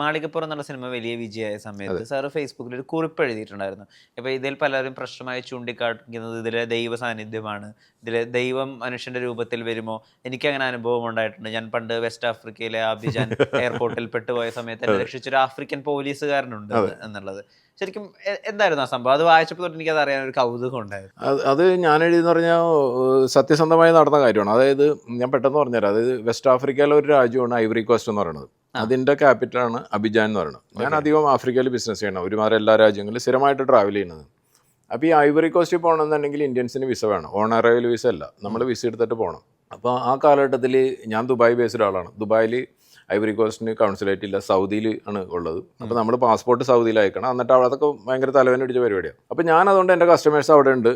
മാളികപ്പുറം എന്നുള്ള സിനിമ വലിയ വിജയമായ സമയത്ത് സാറ് ഫേസ്ബുക്കിൽ ഒരു കുറിപ്പ് എഴുതിയിട്ടുണ്ടായിരുന്നു. ഇപ്പൊ ഇതിൽ പലരും പ്രശ്നമായി ചൂണ്ടിക്കാണിക്കുന്നത് ഇതിലെ ദൈവ സാന്നിധ്യമാണ്. ഇതിലെ ദൈവം മനുഷ്യന്റെ രൂപത്തിൽ വരുമോ? എനിക്ക് അങ്ങനെ അനുഭവം ഉണ്ടായിട്ടുണ്ട്. ഞാൻ പണ്ട് വെസ്റ്റ് ആഫ്രിക്കയിലെ അബിജാൻ എയർപോർട്ടിൽ പെട്ടുപോയ സമയത്ത് എന്നെ രക്ഷിച്ചൊരു ആഫ്രിക്കൻ പോലീസുകാരനുണ്ട് എന്നുള്ളത്. ശരിക്കും എന്തായിരുന്നു ആ സംഭവം? അത് വായിച്ചപ്പോൾ തൊട്ട് എനിക്ക് അത് അറിയാൻ ഒരു കൗതുകം ഉണ്ടായിരുന്നു. അത് അത് ഞാൻ എഴുതിയെന്ന് പറഞ്ഞാൽ സത്യസന്ധമായി നടന്ന കാര്യമാണ്. അതായത് ഞാൻ പെട്ടെന്ന് പറഞ്ഞുതരാം. അതായത് വെസ്റ്റ് ആഫ്രിക്കയിലെ ഒരു രാജ്യമാണ് ഐവറി കോസ്റ്റ് എന്ന് പറയുന്നത്. അതിന്റെ ക്യാപിറ്റലാണ് അബിജാൻ എന്ന് പറയുന്നത്. ഞാൻ അധികം ആഫ്രിക്കയിൽ ബിസിനസ് ചെയ്യണം. ഒരുമാതിരി എല്ലാ രാജ്യങ്ങളിലും സ്ഥിരമായിട്ട് ട്രാവൽ ചെയ്യുന്നത്. അപ്പോൾ ഈ ഐവറി കോസ്റ്റിൽ പോകണമെന്നുണ്ടെങ്കിൽ ഇന്ത്യൻസിന് വിസ വേണം. ഓൺ അറൈവൽ വിസ അല്ല. നമ്മൾ വിസ എടുത്തിട്ട് പോകണം. അപ്പോൾ ആ കാലഘട്ടത്തിൽ ഞാൻ ദുബായ് ബേസ്ഡ് ആളാണ് ദുബായിൽ ഐവറി കോസ്റ്റിന് കൗൺസിലേറ്റ് ഇല്ല സൗദിയിൽ ആണ് ഉള്ളത്. അപ്പോൾ നമ്മൾ പാസ്പോർട്ട് സൗദിയിൽ അയക്കണം. എന്നിട്ട് അവിടെ അതൊക്കെ ഭയങ്കര തലവേന അടിച്ച പരിപാടിയാണ്. അപ്പോൾ ഞാൻ അതുകൊണ്ട് എന്റെ കസ്റ്റമേഴ്സ് അവിടെ ഉണ്ട്.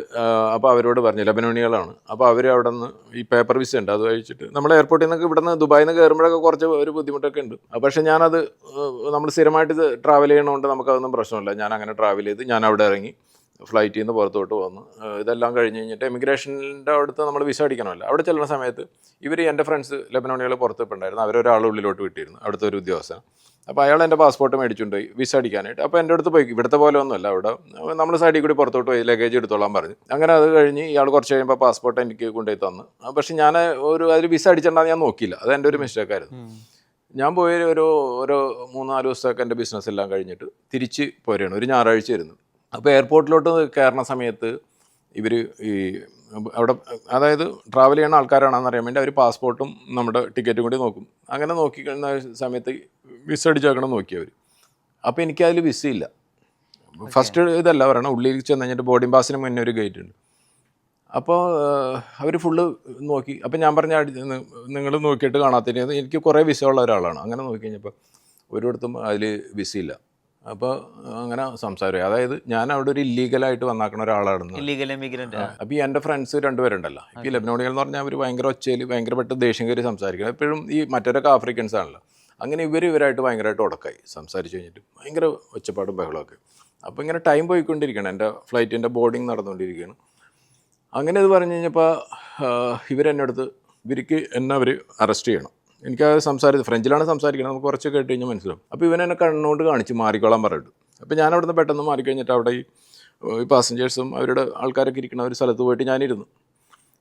അപ്പോൾ അവരോട് പറഞ്ഞു ലബനോണികളാണ്. അപ്പോൾ അവർ അവിടെ നിന്ന് ഈ പേപ്പർ വിസ ഉണ്ട് അത് കഴിച്ചിട്ട് നമ്മൾ എയർപോർട്ടിൽ നിന്നൊക്കെ ഇവിടെ നിന്ന് ദുബായിൽ നിന്ന് കയറുമ്പോഴൊക്കെ കുറച്ച് ഒരു ബുദ്ധിമുട്ടൊക്കെ ഉണ്ട്. പക്ഷേ ഞാനത് നമ്മൾ സ്ഥിരമായിട്ട് ട്രാവൽ ചെയ്യണതുകൊണ്ട് നമുക്കതൊന്നും പ്രശ്നമില്ല. ഞാൻ അങ്ങനെ ട്രാവൽ ചെയ്ത് ഞാൻ അവിടെ ഇറങ്ങി. ഫ്ലൈറ്റിൽ നിന്ന് പുറത്തോട്ട് വന്ന് ഇതെല്ലാം കഴിഞ്ഞ് കഴിഞ്ഞിട്ട് എമിഗ്രേഷന്റെ അടുത്ത് നമ്മൾ വിസ അടിക്കണമല്ലോ. അവിടെ ചെല്ലുന്ന സമയത്ത് ഇവർ എന്റെ ഫ്രണ്ട്സ് ലെബനോണികൾ പുറത്തിട്ടുണ്ടായിരുന്നു അവരൊരാൾ ഉള്ളിലോട്ട് വിട്ടിരുന്നു അവിടുത്തെ ഒരു ഉദ്യോഗസ്ഥൻ. അപ്പോൾ അയാൾ എന്റെ പാസ്പോർട്ട് മേടിച്ചുകൊണ്ട് പോയി വിസ അടിക്കാനായിട്ട്. അപ്പോൾ എന്റെ അടുത്ത് പോയി ഇവിടുത്തെ പോലെ ഒന്നുമല്ല അവിടെ നമ്മൾ സൈഡിൽ കൂടി പുറത്തോട്ട് പോയി ലഗേജ് എടുത്തോളാൻ പറഞ്ഞു. അങ്ങനെ അത് കഴിഞ്ഞ് ഇയാൾ കുറച്ച് കഴിയുമ്പോൾ പാസ്പോർട്ട് എനിക്ക് കൊണ്ടുപോയി തന്നു. പക്ഷേ ഞാൻ ഒരു അതിൽ വിസ അടിച്ചിട്ടുണ്ടെന്ന് ഞാൻ നോക്കിയില്ല. അത് എന്റെ ഒരു മിസ്റ്റേക്കായിരുന്നു ഞാൻ പോയൊരു ഒരു ഒരു മൂന്നാൽ ദിവസമൊക്കെ എന്റെ ബിസിനസ് എല്ലാം കഴിഞ്ഞിട്ട് തിരിച്ച് പോരുകയാണ്. ഒരു ഞായറാഴ്ച ആയിരുന്നു. അപ്പോൾ എയർപോർട്ടിലോട്ട് കയറുന്ന സമയത്ത് ഇവർ ഈ അവിടെ അതായത് ട്രാവൽ ചെയ്യുന്ന ആൾക്കാരാണെന്ന് അറിയാൻ വേണ്ടി അവർ പാസ്പോർട്ടും നമ്മുടെ ടിക്കറ്റും കൂടി നോക്കും. അങ്ങനെ നോക്കി കഴിഞ്ഞ സമയത്ത് വിസ അടിച്ച് വെക്കണം നോക്കി അവർ അപ്പോൾ എനിക്കതിൽ വിസ ഇല്ല. ഫസ്റ്റ് ഇതല്ല പറയണം ഉള്ളിൽ ചെന്ന് കഴിഞ്ഞിട്ട് ബോർഡിംഗ് പാസിന് മുന്നേ ഒരു ഗേറ്റ് ഉണ്ട്. അപ്പോൾ അവർ ഫുള്ള് നോക്കി. അപ്പോൾ ഞാൻ പറഞ്ഞ നിങ്ങൾ നോക്കിയിട്ട് കാണാത്തതിന് എനിക്ക് കുറേ വിസ ഉള്ള ഒരാളാണ്. അങ്ങനെ നോക്കി കഴിഞ്ഞപ്പോൾ ഒരിടത്തും അതിൽ വിസയില്ല ഇല്ല. അപ്പോൾ അങ്ങനെ സംസാരം അതായത് ഞാൻ അവിടെ ഒരു ഇല്ലീഗലായിട്ട് വന്നാക്കുന്ന ഒരാളാണ് ഇല്ലീഗൽ അപ്പോൾ ഈ എന്റെ ഫ്രണ്ട്സ് രണ്ടുപേരുണ്ടല്ലോ. ഇപ്പം ഈ ലെബനോണികൾ എന്ന് പറഞ്ഞാൽ അവർ ഭയങ്കര ഒച്ചയിൽ ഭയങ്കര പെട്ട് ദേഷ്യം കയറി സംസാരിക്കണം. എപ്പോഴും ഈ മറ്റൊരൊക്കെ ആഫ്രിക്കൻസ് ആണല്ലോ. അങ്ങനെ ഇവർ ഇവരായിട്ട് ഭയങ്കരമായിട്ട് ഉടക്കായി. സംസാരിച്ച് കഴിഞ്ഞിട്ട് ഭയങ്കര ഒച്ചപ്പാടും ബഹളമൊക്കെ അപ്പോൾ ഇങ്ങനെ ടൈം പോയിക്കൊണ്ടിരിക്കുകയാണ്. എന്റെ ഫ്ലൈറ്റിന്റെ ബോർഡിങ് നടന്നുകൊണ്ടിരിക്കുകയാണ്. അങ്ങനെ ഇത് പറഞ്ഞു കഴിഞ്ഞപ്പോൾ ഇവരെന്നടുത്ത് ഇവർക്ക് എന്നെ അവർ അറസ്റ്റ് ചെയ്യണം. എനിക്ക് സംസാരിച്ചത്. സംസാരിച്ച് ഫ്രഞ്ചിലാണ് സംസാരിക്കുന്നത് നമുക്ക് കുറച്ച് കേട്ട് കഴിഞ്ഞാൽ മനസ്സിലാവും. അപ്പോൾ ഇവൻ എന്നെ കണ്ണുകൊണ്ട് കാണിച്ച് മാറിക്കോളാൻ പറഞ്ഞിട്ട്. അപ്പോൾ ഞാൻ അവിടുന്ന് പെട്ടെന്ന് മാറിക്കഴിഞ്ഞിട്ട് അവിടെ ഈ പാസഞ്ചേഴ്സും അവരുടെ ആൾക്കാരൊക്കെ ഇരിക്കുന്ന ഒരു സ്ഥലത്ത് പോയിട്ട് ഞാനിരുന്നു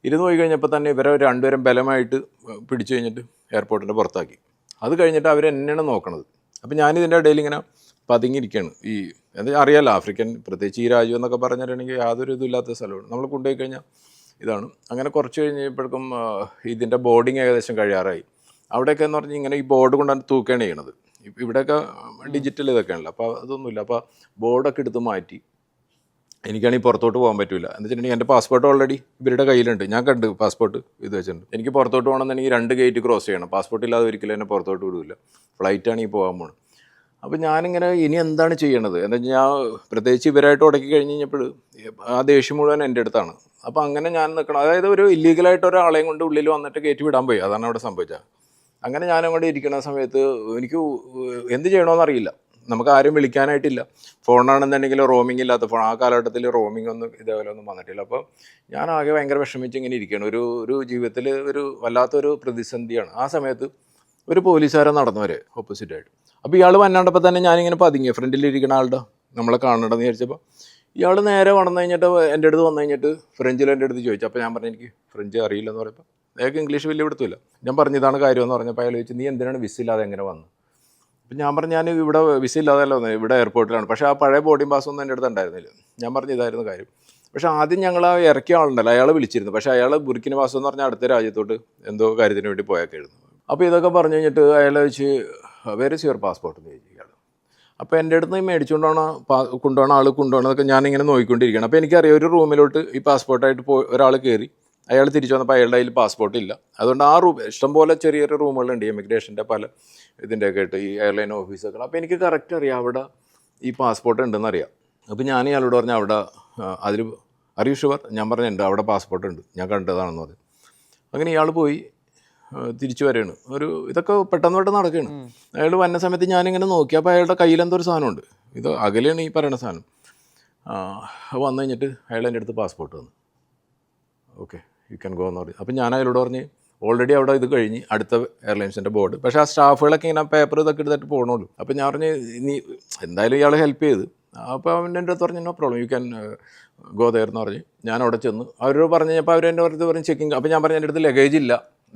ഇരുന്ന്. പോയി കഴിഞ്ഞപ്പോൾ തന്നെ ഇവരെ രണ്ടുപേരും ബലമായിട്ട് പിടിച്ചു കഴിഞ്ഞിട്ട് എയർപോർട്ടിന്റെ പുറത്താക്കി. അത് കഴിഞ്ഞിട്ട് അവർ എന്നെയാണ് നോക്കണത്. അപ്പോൾ ഞാനിതിന്റെ ഇടയിൽ ഇങ്ങനെ പതുങ്ങിയിരിക്കുകയാണ്. ഈ എന്താ അറിയാമല്ലോ ആഫ്രിക്കൻ പ്രത്യേകിച്ച് ഈ രാജ്യം എന്നൊക്കെ പറഞ്ഞിട്ടുണ്ടെങ്കിൽ യാതൊരു ഇതുമില്ലാത്ത സ്ഥലമാണ്. നമ്മൾ കൊണ്ടുപോയി കഴിഞ്ഞാൽ ഇതാണ്. അങ്ങനെ കുറച്ച് കഴിഞ്ഞപ്പോഴേക്കും ഇതിന്റെ ബോർഡിങ് ഏകദേശം കഴിയാറായി. അവിടെയൊക്കെ എന്ന് പറഞ്ഞാൽ ഇങ്ങനെ ഈ ബോർഡ് കൊണ്ടാണ് തൂക്കുകയാണ് ചെയ്യണത്. ഇവിടെയൊക്കെ ഡിജിറ്റൽ ഇതൊക്കെയാണല്ലോ. അപ്പോൾ അതൊന്നുമില്ല. അപ്പോൾ ബോർഡൊക്കെ എടുത്ത് മാറ്റി. എനിക്കാണെങ്കിൽ പുറത്തോട്ട് പോകാൻ പറ്റില്ല എന്ന് വെച്ചിട്ടുണ്ടെങ്കിൽ എന്റെ പാസ്പോർട്ട് ഓൾറെഡി ഇവരുടെ കയ്യിലുണ്ട്. ഞാൻ കണ്ട് പാസ്പോർട്ട് ഇത് വെച്ചിട്ടുണ്ട്. എനിക്ക് പുറത്തോട്ട് പോകണമെന്നുണ്ടെങ്കിൽ രണ്ട് ഗേറ്റ് ക്രോസ് ചെയ്യണം. പാസ്പോർട്ട് ഇല്ലാതെ ഒരിക്കലും എന്നെ പുറത്തോട്ട് വിടില്ല ഫ്ലൈറ്റാണ് ഈ പോകാൻ പോകണം അപ്പോൾ ഞാനിങ്ങനെ ഇനി എന്താണ് ചെയ്യണത്? വെച്ചാൽ ഞാൻ പ്രത്യേകിച്ച് ഇവരായിട്ട് ഉടക്കി കഴിഞ്ഞ് കഴിഞ്ഞപ്പോൾ ആ ദേഷ്യം മുഴുവൻ എന്റെ അടുത്താണ്. അപ്പോൾ അങ്ങനെ ഞാൻ നിൽക്കണം അതായത് ഒരു ഇല്ലീഗലായിട്ട് ഒരാളെയും കൊണ്ട് ഉള്ളിൽ വന്നിട്ട് കയറ്റി വിടാൻ പോയി. അതാണ് അവിടെ സംഭവിച്ചത്. അങ്ങനെ ഞാൻ അങ്ങോട്ട് ഇരിക്കുന്ന സമയത്ത് എനിക്ക് എന്ത് ചെയ്യണമെന്ന് അറിയില്ല. നമുക്ക് ആരും വിളിക്കാനായിട്ടില്ല. ഫോണാണെന്നുണ്ടെങ്കിൽ റോമിംഗ് ഇല്ലാത്ത ഫോൺ ആ കാലഘട്ടത്തിൽ റോമിംഗ് ഒന്നും ഇതേപോലെ ഒന്നും വന്നിട്ടില്ല. അപ്പോൾ ഞാൻ ആകെ ഭയങ്കര വിഷമിച്ച് ഇങ്ങനെ ഇരിക്കുകയാണ്. ഒരു ഒരു ജീവിതത്തിൽ ഒരു വല്ലാത്തൊരു പ്രതിസന്ധിയാണ്. ആ സമയത്ത് ഒരു പോലീസുകാരൻ നടന്നവരെ ഓപ്പോസിറ്റായിട്ട് അപ്പോൾ ഇയാൾ വന്നാണ്ടപ്പോൾ തന്നെ ഞാനിങ്ങനെ പതുങ്ങി ഫ്രണ്ടിലിരിക്കുന്ന ആളുടെ നമ്മളെ കാണണമെന്ന് വിചാരിച്ചപ്പോൾ ഇയാൾ നേരെ വന്നു കഴിഞ്ഞിട്ട് എന്റെ അടുത്ത് വന്നു കഴിഞ്ഞിട്ട് ഫ്രഞ്ചിൽ എന്റെ അടുത്ത് ചോദിച്ചു. അപ്പോൾ ഞാൻ പറഞ്ഞു എനിക്ക് ഫ്രഞ്ച് അറിയില്ലെന്ന് പറയുമ്പോൾ അയാൾക്ക് ഇംഗ്ലീഷ് വലിയ പിടുത്തമില്ല. ഞാൻ പറഞ്ഞു ഇതാണ് കാര്യം എന്ന് പറഞ്ഞപ്പോൾ അയാൾ ചോദിച്ചു നീ എന്തിനാണ് വിസ ഇല്ലാതെ എങ്ങനെ വന്നു? അപ്പം ഞാൻ പറഞ്ഞു ഞാൻ ഇവിടെ വിസ ഇല്ലാതല്ല വന്നത് ഇവിടെ എയർപോർട്ടിലാണ്. പക്ഷേ ആ പഴയ ബോർഡിംഗ് പാസ് ഒന്നും എന്റെ അടുത്ത് ഉണ്ടായിരുന്നില്ല. ഞാൻ പറഞ്ഞു ഇതായിരുന്നു കാര്യം. പക്ഷേ ആദ്യം ഞങ്ങൾ ആ ഇറക്കിയ ആളുണ്ടല്ലോ അയാൾ വിളിച്ചിരുന്നു. പക്ഷേ അയാൾ ബുർക്കിന് പാസ് എന്ന് പറഞ്ഞാൽ അടുത്ത രാജ്യത്തോട്ട് എന്തോ കാര്യത്തിന് വേണ്ടി പോയാക്കായിരുന്നു. അപ്പോൾ ഇതൊക്കെ പറഞ്ഞു കഴിഞ്ഞിട്ട് അയാൾ വെച്ച് വേറെ സിയർ പാസ്പോർട്ട് എന്ന് ഇയാൾ അപ്പോൾ എന്റെ അടുത്ത് നിന്ന് മേടിച്ചുകൊണ്ടാണ് പാ കൊണ്ടുപോകണം ആൾ കൊണ്ടുപോകണം എന്നൊക്കെ ഞാനിങ്ങനെ നോക്കിക്കൊണ്ടിരിക്കുകയാണ്. അപ്പോൾ എനിക്കറിയാം ഒരു റൂമിലോട്ട് ഈ പാസ്പോർട്ടായിട്ട് പോ ഒരാൾ കയറി അയാൾ തിരിച്ചു വന്നപ്പോൾ അയാളുടെ കയ്യിൽ പാസ്പോർട്ട് ഇല്ല. അതുകൊണ്ട് ആ റൂം ഇഷ്ടംപോലെ ചെറിയ ചെറിയ റൂമുകളുണ്ട്. ഇമിഗ്രേഷന്റെ പല ഇതിന്റെയൊക്കെ ആയിട്ട് ഈ എയർലൈൻ ഓഫീസൊക്കെ അപ്പോൾ എനിക്ക് കറക്റ്റ് അറിയാം അവിടെ ഈ പാസ്പോർട്ട് ഉണ്ടെന്ന് അറിയാം അപ്പോൾ ഞാൻ ഇയാളോട് പറഞ്ഞു അവിടെ അതിൽ അറിയൂ ഷുവർ ഞാൻ പറഞ്ഞിട്ടുണ്ട് അവിടെ പാസ്പോർട്ട് ഉണ്ട്. ഞാൻ കണ്ടതാണെന്ന് പറഞ്ഞു. അങ്ങനെ ഇയാൾ പോയി തിരിച്ചു വരുകയാണ്. ഒരു ഇതൊക്കെ പെട്ടെന്ന് പെട്ടെന്ന് നടക്കുകയാണ്. അയാൾ വന്ന സമയത്ത് ഞാനിങ്ങനെ നോക്കി. അപ്പോൾ അയാളുടെ കയ്യിൽ എന്തോ ഒരു സാധനമുണ്ട്. ഇത് അകലെയാണ് ഈ പറയുന്ന സാധനം. വന്നു കഴിഞ്ഞിട്ട് അയാൾ എന്റെ അടുത്ത് പാസ്പോർട്ട് വന്നു. ഓക്കെ യു ക്യാൻ ഗോ എന്ന് പറഞ്ഞു അപ്പം ഞാൻ അയാളോട് പറഞ്ഞ് ഓൾറെഡി അവിടെ ഇത് കഴിഞ്ഞ് അടുത്ത എയർലൈൻസിന്റെ ബോർഡ് പക്ഷേ ആ സ്റ്റാഫുകളൊക്കെ ഇങ്ങനെ പേപ്പർ ഇതൊക്കെ എടുത്തിട്ട് പോകണുള്ളൂ അപ്പോൾ ഞാൻ പറഞ്ഞ് നീ എന്തായാലും ഇയാൾ ഹെൽപ്പ് ചെയ്ത്. അപ്പോൾ അവന്റെ എന്റെ അടുത്ത് പറഞ്ഞു no problem you can go there എന്ന് പറഞ്ഞ് ഞാൻ അവിടെ ചെന്ന്. അവരോട് പറഞ്ഞു കഴിഞ്ഞപ്പോൾ അവർ എന്റെ അടുത്ത് പറഞ്ഞ് ചെക്കിങ് അപ്പോൾ ഞാൻ പറഞ്ഞു എന്റെ അടുത്ത് ലഗേജ് ഇല്ല.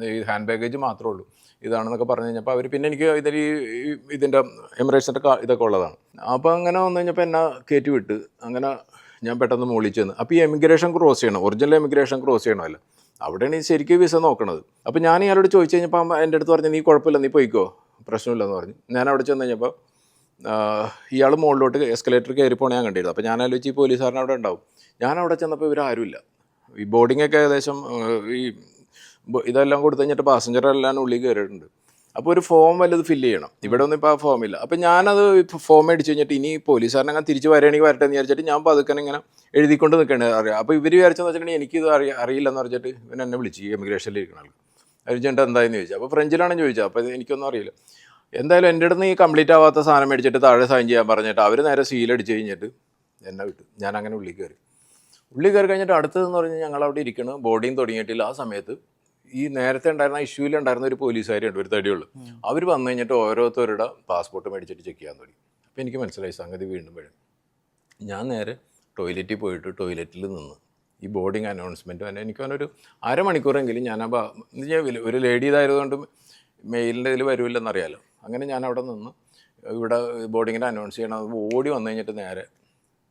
ഈ ഹാൻഡ് ബാഗേജ് മാത്രമേ ഉള്ളൂ. ഇതാണെന്നൊക്കെ പറഞ്ഞു കഴിഞ്ഞപ്പോൾ അവർ പിന്നെ എനിക്ക് ഇതിൽ ഈ ഇതിന്റെ എമിറേറ്റ്സിന്റെ ഇതൊക്കെ ഉള്ളതാണ്. അപ്പോൾ അങ്ങനെ വന്നു കഴിഞ്ഞപ്പോൾ എന്നെ കയറ്റി വിട്ട്. അങ്ങനെ ഞാൻ പെട്ടെന്ന് മുകളിൽ ചെന്ന്. അപ്പോൾ ഈ എമിഗ്രേഷൻ ക്രോസ് ചെയ്യണം. ഒറിജിനൽ എമിഗ്രേഷൻ ക്രോസ് ചെയ്യണമല്ലോ അവിടെയാണ് ഈ ശരിക്കും വിസ നോക്കണത്. അപ്പോൾ ഞാൻ ഇയാളോട് ചോദിച്ചു കഴിഞ്ഞപ്പോൾ എന്റെ അടുത്ത് പറഞ്ഞു നീ കുഴപ്പമില്ല നീ പോയിക്കോ. പ്രശ്നമില്ലെന്ന് പറഞ്ഞു. ഞാൻ അവിടെ ചെന്ന് കഴിഞ്ഞപ്പോൾ ഇയാൾ മുകളിലോട്ട് എസ്കലേറ്റർ കയറി പോണേ ഞാൻ കണ്ടിരുന്നു. അപ്പോൾ ഞാൻ ആലോചിച്ച് ഈ പോലീസുകാരൻ അവിടെ ഉണ്ടാവും. ഞാൻ അവിടെ ചെന്നപ്പോൾ ഇവരാരുമില്ല ഈ ബോർഡിങ്ങൊക്കെ ഏകദേശം ഈ ഇതെല്ലാം കൊടുത്തു കഴിഞ്ഞിട്ട് പാസഞ്ചർ എല്ലാം ഉള്ളിൽ കയറിയിട്ടുണ്ട്. അപ്പോൾ ഒരു ഫോം വല്ലത് ഫില്ല് ചെയ്യണം. ഇവിടെ ഒന്നും ഇപ്പോൾ ആ ഫോം ഇല്ല. അപ്പോൾ ഞാനത് ഫോം അടിച്ചു കഴിഞ്ഞിട്ട് ഇനി പോലീസുകാരനെ അങ്ങനെ തിരിച്ച് വരികയാണെങ്കിൽ വരട്ടെ എന്ന് വിചാരിച്ചിട്ട് ഞാൻ പതുക്കനെ ഇങ്ങനെ എഴുതിക്കൊണ്ട് നിൽക്കണേ അറിയാം അപ്പോൾ ഇവർ വിചാരിച്ചെന്ന് വെച്ചിട്ടുണ്ടെങ്കിൽ എനിക്കിത് അറിയ അറിയില്ലെന്ന് പറഞ്ഞിട്ട് ഇവൻ എന്നെ വിളിച്ചു ഈ എമിഗ്രേഷനിൽ ഇരിക്കുന്ന ആൾക്ക്. ചേട്ടാ എന്തായെന്ന് ചോദിച്ചു. അപ്പോൾ ഫ്രഞ്ചിലാണ് ചോദിച്ചത് അപ്പോൾ എനിക്കൊന്നും അറിയില്ല. എന്തായാലും എന്റെ അടുത്ത് ഈ കംപ്ലീറ്റ് ആവാത്ത സാധനം മേടിച്ചിട്ട് താഴെ സൈൻ ചെയ്യാൻ പറഞ്ഞിട്ട് അവർ നേരെ സീൽ സീലടിച്ച് കഴിഞ്ഞിട്ട് എന്നെ വിട്ടു. ഞാൻ അങ്ങനെ ഉള്ളിൽ കയറി. ഉള്ളിൽ കയറി കഴിഞ്ഞിട്ട് അടുത്തതെന്ന് പറഞ്ഞാൽ ഞങ്ങൾ അവിടെ ഇരിക്കണം. ബോർഡിങ് തുടങ്ങിയിട്ടില്ല. ആ സമയത്ത് ഈ നേരത്തെ ഉണ്ടായിരുന്ന ഇഷ്യൂവിൽ ഉണ്ടായിരുന്ന ഒരു പോലീസുകാരുണ്ട് ഒരു തടിയുള്ളൂ. അവർ വന്നു കഴിഞ്ഞിട്ട് ഓരോരുത്തരുടെ പാസ്പോർട്ട് മേടിച്ചിട്ട് ചെക്ക് ചെയ്യാൻ തുടങ്ങി. അപ്പോൾ എനിക്ക് മനസ്സിലായി സംഗതി വീണ്ടും വരും. ഞാൻ നേരെ ടോയ്ലറ്റിൽ പോയിട്ട് ടോയ്ലറ്റിൽ നിന്ന് ഈ ബോർഡിങ് അനൗൺസ്മെന്റ് തന്നെ എനിക്ക് ഒരു അരമണിക്കൂറെങ്കിലും ഞാൻ ആ ഞാൻ ഒരു ലേഡി ഇതായതുകൊണ്ട് മെയിലിന്റെ ഇതിൽ വരുമില്ലെന്നറിയാലോ. അങ്ങനെ ഞാൻ അവിടെ നിന്ന് ഇവിടെ ബോർഡിങ്ങിന്റെ അനൗൺസ് ചെയ്യണം. ഓടി വന്നു കഴിഞ്ഞിട്ട് നേരെ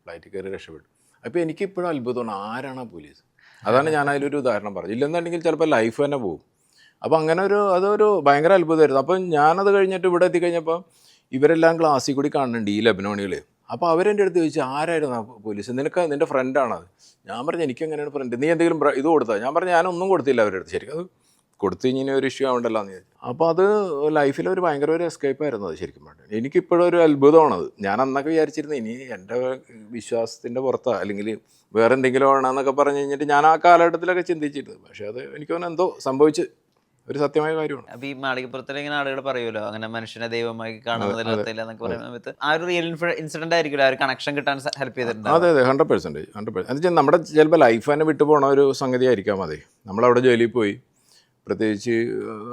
ഫ്ലൈറ്റിൽ കയറി രക്ഷപ്പെട്ടു. അപ്പോൾ എനിക്കിപ്പോഴും അത്ഭുതമാണ് ആരാണ് പോലീസ്? അതാണ് ഞാൻ അതിലൊരു ഉദാഹരണം പറഞ്ഞത്. ഇല്ലെന്നുണ്ടെങ്കിൽ ചിലപ്പോൾ ലൈഫ് തന്നെ പോകും. അപ്പോൾ അങ്ങനെ ഒരു അതൊരു ഭയങ്കര അത്ഭുതമായിരുന്നു. അപ്പം ഞാനത് കഴിഞ്ഞിട്ട് ഇവിടെ എത്തിക്കഴിഞ്ഞപ്പോൾ ഇവരെല്ലാം ക്ലാസ്സിൽ കൂടി കാണുന്നുണ്ട് ഈ ലബനോണികൾ അപ്പോൾ അവരെന്റെ അടുത്ത് ചോദിച്ചു ആരായിരുന്നു ആ പോലീസ് നിനക്ക് നിന്റെ ഫ്രണ്ടാണത് ഞാൻ പറഞ്ഞു എനിക്ക് എങ്ങനെയാണ് ഫ്രണ്ട് നീ എന്തെങ്കിലും ഇത് കൊടുത്താൽ ഞാൻ പറഞ്ഞു ഞാനൊന്നും കൊടുത്തില്ല അവരുടെ അടുത്ത്. ശരിക്കും അത് കൊടുത്തു കഴിഞ്ഞാൽ ഒരു ഇഷ്യൂ ആവണ്ടല്ലോ എന്ന് ചോദിച്ചു അപ്പോൾ അത് ലൈഫിൽ ഒരു ഭയങ്കര ഒരു എസ്കേപ്പ് ആയിരുന്നു അത് ശരിക്കും പറഞ്ഞു. എനിക്കിപ്പോഴും ഒരു അത്ഭുതമാണത്. ഞാൻ അന്നൊക്കെ വിചാരിച്ചിരുന്നു ഇനി എന്റെ വിശ്വാസത്തിന്റെ പുറത്താണ് അല്ലെങ്കിൽ വേറെ എന്തെങ്കിലും ആണെന്നൊക്കെ പറഞ്ഞു കഴിഞ്ഞിട്ട് ഞാൻ ആ കാലഘട്ടത്തിലൊക്കെ ചിന്തിച്ചിരുന്നു. പക്ഷെ അത് എനിക്ക് തോന്നുന്നു എന്തോ സംഭവിച്ച് ഒരു സത്യമായ കാര്യമാണ്. അപ്പൊ ഈ മാളികപ്പുറത്തിൽ ഇങ്ങനെ ആളുകൾ പറയുമല്ലോ അങ്ങനെ മനുഷ്യനെ ദൈവമായി കാണുന്നതിലല്ല എന്നൊക്കെ പറയുന്ന സമയത്ത് ആ ഒരു റിയൽ ഇൻസിഡന്റ് ആയിരിക്കില്ല ആ ഒരു കണക്ഷൻ കിട്ടാൻ ഹെൽപ്പ് ചെയ്തിട്ടുണ്ട് അതെ അതെ ഹൺഡ്രഡ് പെർസെന്റ് ഹൺഡ്രഡ് പെർസെന്റ് നമ്മുടെ ചിലപ്പോൾ ലൈഫ് തന്നെ വിട്ടു പോണ ഒരു സംഗതി ആയിരിക്കാം അതെ. നമ്മളവിടെ ജോലിയിൽ പോയി പ്രത്യേകിച്ച്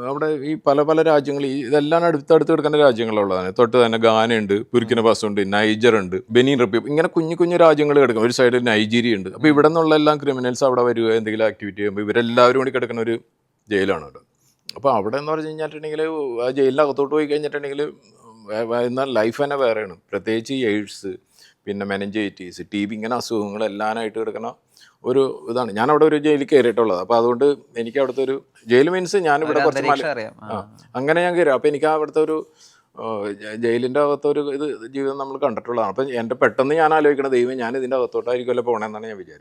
അവിടെ ഈ പല പല രാജ്യങ്ങൾ ഈ ഇതെല്ലാം അടുത്തടുത്ത് കിടക്കുന്ന രാജ്യങ്ങളുള്ളതാണ്. തൊട്ട് തന്നെ ഗാനയുണ്ട് പുരുക്കിന ഉണ്ട് നൈജർ ഉണ്ട് ബെനിൻ റിപ്പബ്ലിക് ഇങ്ങനെ കുഞ്ഞു കുഞ്ഞു രാജ്യങ്ങൾ കിടക്കും. ഒരു സൈഡിൽ നൈജീരിയ ഉണ്ട് അപ്പോൾ ഇവിടെ നിന്നുള്ള എല്ലാം ക്രിമിനൽസ് അവിടെ വരിക എന്തെങ്കിലും ആക്ടിവിറ്റി ചെയ്യുമ്പോൾ ഇവരെല്ലാവരും കൂടി കിടക്കുന്ന ഒരു ജയിലാണ് അവിടെ. അപ്പോൾ അവിടെ എന്ന് പറഞ്ഞു കഴിഞ്ഞിട്ടുണ്ടെങ്കിൽ ആ ജയിലിന്റെ അകത്തോട്ട് പോയി കഴിഞ്ഞിട്ടുണ്ടെങ്കിൽ എന്നാൽ ലൈഫ് തന്നെ വേറെയാണ്. പ്രത്യേകിച്ച് എയ്ഡ്സ് പിന്നെ മെനഞ്ചൈറ്റീസ് ടി ബി ഇങ്ങനെ അസുഖങ്ങളെല്ലാമായിട്ട് കിടക്കുന്ന ഒരു ഇതാണ്. ഞാൻ അവിടെ ഒരു ജയിലിൽ കയറിയിട്ടുള്ളത്. അപ്പോൾ അതുകൊണ്ട് എനിക്ക് അവിടുത്തെ ഒരു ജയിൽ മീൻസ് ഞാനിവിടെ ഇവിടെ കുറച്ച്. ആ അങ്ങനെ ഞാൻ കയറി. അപ്പോൾ എനിക്ക് അവിടുത്തെ ഒരു ജയിലിന്റെ അകത്തൊരു ഇത് ജീവിതം നമ്മൾ കണ്ടിട്ടുള്ളതാണ്. അപ്പം എന്റെ പെട്ടെന്ന് ഞാൻ ആലോചിക്കണ ദൈവം ഞാൻ ഇതിന്റെ അകത്തോട്ടായിരിക്കുമല്ലോ പോകണമെന്നാണ് ഞാൻ വിചാരിച്ചത്.